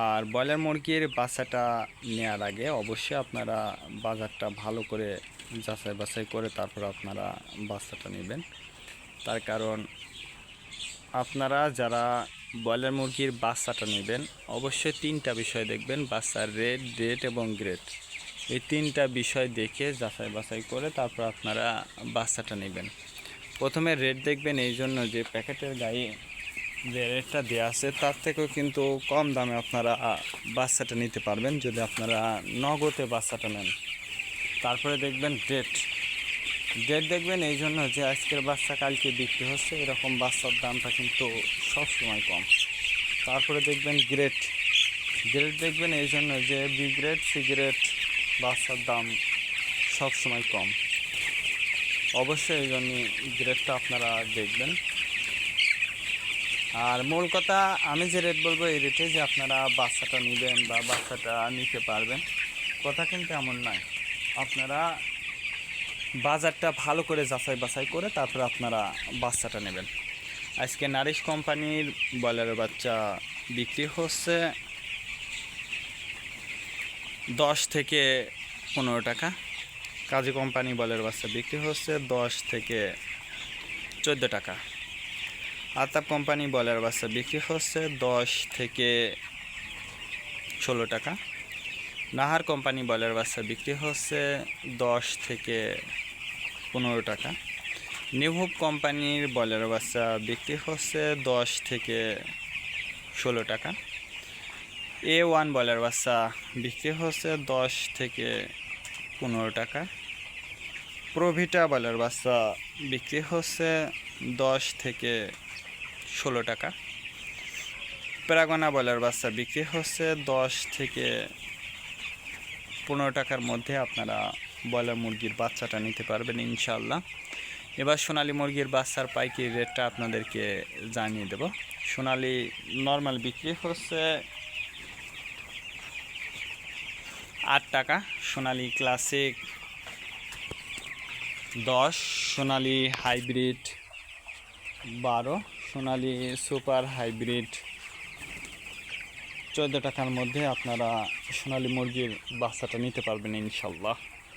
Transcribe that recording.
আর broiler মুরগির বাচ্চাটা নেওয়ার আগে অবশ্যই আপনারা বাজারটা ভালো করে যাচাই বাছাই করে তারপর আপনারা বাচ্চাটা নেবেন। তার কারণ আপনারা যারা ব্রয়লার মুরগির বাচ্চাটা নেবেন, অবশ্যই তিনটা বিষয় দেখবেন, বাচ্চার রেড ডেট এবং গ্রেড। এই তিনটা বিষয় দেখে যাচাই বাছাই করে তারপর আপনারা বাচ্চাটা নেবেন। প্রথমে রেড দেখবেন এই জন্য যে প্যাকেটের গায়ে যে রেটটা দেওয়া আছে, তার থেকেও কিন্তু কম দামে আপনারা বাচ্চাটা নিতে পারবেন যদি আপনারা নগদে বাচ্চাটা নেন। তারপরে দেখবেন ডেট ডেট দেখবেন এই জন্য যে আজকের বাচ্চা কালকে বিক্রি হচ্ছে, এরকম বাচ্চার দামটা কিন্তু সব সময় কম। তারপরে দেখবেন গ্রেড গ্রেড দেখবেন এই জন্য যে বি গ্রেড সি গ্রেড বাচ্চার দাম সব সময় কম। অবশ্যই এই জন্য গ্রেডটা আপনারা দেখবেন। আর মূল কথা, আমি যে রেট বলব, এই রেটে যে আপনারা বাচ্চাটা নেবেন বা বাচ্চাটা নিতে পারবেন, কথা কিন্তু এমন নয়। আপনারা বাজারটা ভালো করে যাচাই বাছাই করে তারপর আপনারা বাচ্চাটা নেবেন। আজকে নারিশ কোম্পানির ব্রয়লারের বাচ্চা বিক্রি হচ্ছে দশ থেকে পনেরো টাকা। কাজী কোম্পানি ব্রয়লার বাচ্চা বিক্রি হচ্ছে দশ থেকে চোদ্দ টাকা। আতাপ কোম্পানি বয়লার বাচ্চা বিক্রি হচ্ছে দশ থেকে ষোলো টাকা। নাহার কোম্পানি বয়লার বাচ্চা বিক্রি হচ্ছে দশ থেকে পনেরো টাকা। নিভুব কোম্পানির বয়লার বাচ্চা বিক্রি হচ্ছে দশ থেকে ষোলো টাকা। এ ওয়ান বয়লার বাচ্চা বিক্রি হচ্ছে দশ থেকে পনেরো টাকা। প্রভিটা বয়লার বাচ্চা বিক্রি হচ্ছে দশ থেকে ষোলো টাকা। প্যারাগোনা বয়লার বাচ্চা বিক্রি হচ্ছে দশ থেকে পনেরো টাকার মধ্যে আপনারা ব্রয়লার মুরগির বাচ্চাটা নিতে পারবেন ইনশাল্লাহ এবার সোনালি মুরগির বাচ্চার পাইকারি রেটটা আপনাদেরকে জানিয়ে দেব। সোনালি নর্মাল বিক্রি হচ্ছে আট টাকা, সোনালি ক্লাসিক দশ, সোনালি হাইব্রিড বারো। Sonali super hybrid. চোদ্দ টাকার মধ্যে আপনারা সোনালি মুরগির বাচ্চাটা নিতে পারবেন ইনশাল্লাহ।